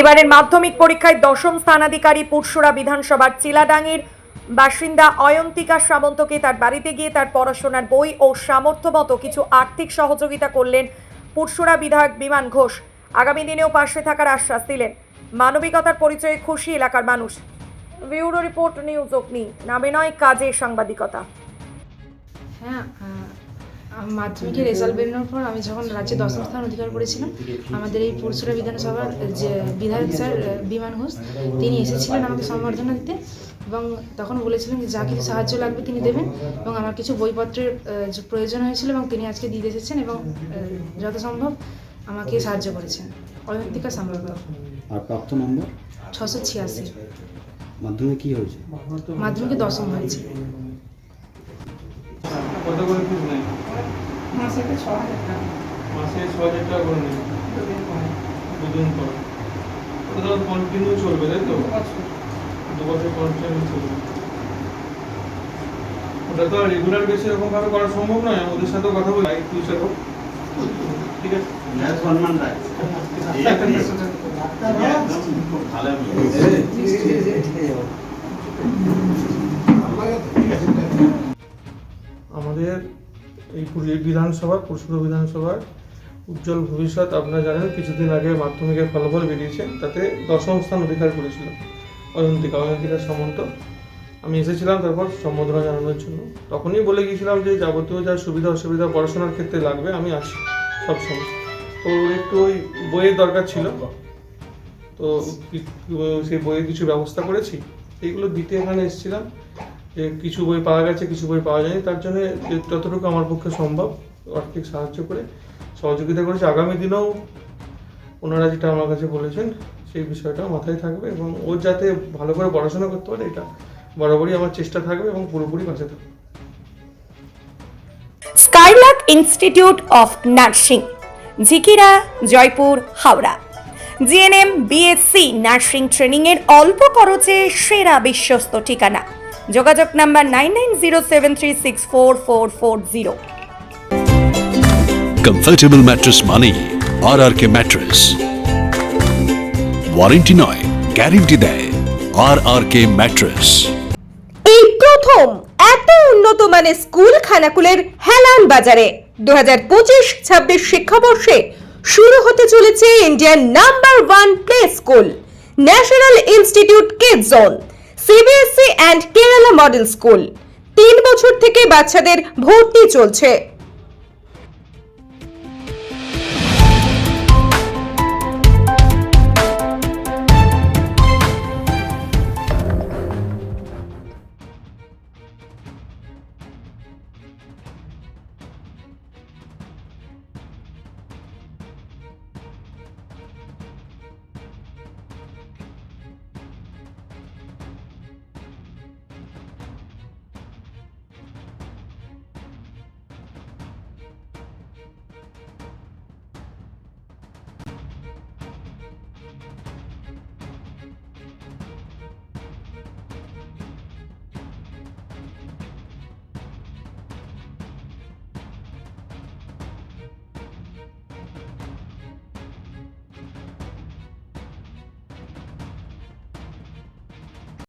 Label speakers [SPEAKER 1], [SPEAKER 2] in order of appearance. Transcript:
[SPEAKER 1] এবারের মাধ্যমিক পরীক্ষায় দশম স্থানাধিকারী পুরসুরা বিধানসভার চিলাডাঙ্গির বাসিন্দা অয়ন্তিকা সামন্তকে তার বাড়িতে গিয়ে তার পড়াশোনার বই ও সামর্থ্য মতো কিছু আর্থিক সহযোগিতা করলেন পুরসুরা বিধায়ক বিমান ঘোষ। আগামী দিনেও পাশে থাকার আশ্বাস দিলেন। মানবিকতার পরিচয়ে খুশি এলাকার মানুষ। ব্যুরো রিপোর্ট নিউজ অগ্নি। নামে নয়, কাজে সাংবাদিকতা।
[SPEAKER 2] হ্যাঁ মাধ্যমিকের রেজাল্ট বেরোনোর পর আমি যখন রাজ্যে দশম স্থান অধিকার করেছিলাম আমাদের এই পরশুরা বিধানসভার যে বিধায়ক স্যার বিমান ঘোষ তিনি এসেছিলেন আমাকে সম্বর্ধনা দিতে এবং তখন বলেছিলেন যে যা কিছু সাহায্য লাগবে তিনি দেবেন এবং আমার কিছু বইপত্রের যে প্রয়োজন হয়েছিল এবং তিনি আজকে দিয়ে এসেছেন এবং যত সম্ভব আমাকে সাহায্য করেছেন। অয়ন্তিকা সামন্ত
[SPEAKER 3] আর প্রাপ্ত নম্বর?
[SPEAKER 2] ছশো ছিয়াশি।
[SPEAKER 3] মাধ্যমে কি হয়েছে?
[SPEAKER 2] মাধ্যমিকে দশম হয়েছে।
[SPEAKER 4] কত করে ফিস নেই মাসে ছ হাজার টাকা করে নেই দুদিন পর। ওটা তো কন্টিনিউ চলবে তাই তো? দু বছর কন্টিনিউ চলবে। ওটা তো রেগুলার বেসে এরকম ভাবে করা সম্ভব নয়। ওদের সাথে কথা বলি। ফিউচার হোক ঠিক আছে? আমাদের এই পুরী- বিধানসভা পরশুরা বিধানসভার উজ্জ্বল ভবিষ্যৎ আপনারা জানেন, কিছুদিন আগে মাধ্যমিকের ফলাফল বেরিয়েছে, তাতে দশম স্থান অধিকার করেছিল অয়ন্তিকা অয়ন্তিকা সামন্ত। আমি এসেছিলাম তারপর সম্বোধনা জানানোর জন্য। তখনই বলে গিয়েছিলাম যে যাবতীয় যা সুবিধা, অসুবিধা পড়াশোনার ক্ষেত্রে লাগবে, আমি আছি সবসময় তো একটু ওই বইয়ের দরকার ছিল। তো সেই বইয়ের কিছু ব্যবস্থা করেছি। এইগুলো দিতে এখানে এসেছিলাম। যে কিছু বই পাওয়া গেছে, কিছু বই পাওয়া যায়নি, তার জন্য যতটুকু আমার পক্ষে সম্ভব, আর্থিক সাহায্য করে। সহযোগিতা করেছে। আগামী দিনেও ওনারা যেটা আমার কাছে বলেছেন, সেই বিষয়টা মাথায় থাকবে এবং ও যাতে ভালো করে পড়াশোনা করতে পারে, এটা বরাবরই আমার চেষ্টা থাকবে এবং পুরোপুরি পাশে থাকবে।
[SPEAKER 1] Skylark institute of nursing Jhikira Joypur, Howrah. GNM, BSc nursing training এর অল্প খরচে সেরা বিশ্বস্ত ঠিকানা। যোগাযোগ number nine nine zero seven three six four four four zero.
[SPEAKER 5] Comfortable mattress মানেই R R K mattress warranty নয় গ্যারেন্টি দেয় আর আর কে ম্যাট্রেস
[SPEAKER 6] এই প্রথম এত উন্নত মানের স্কুল খানাকুলের হেলান বাজারে দু হাজার পঁচিশ ছাব্বিশ শিক্ষাবর্ষে শুরু হতে চলেছে Indian number one play school national institute kid zone. CBSE and Kerala model school তিন বছর থেকে বাচ্চাদের ভর্তি চলছে।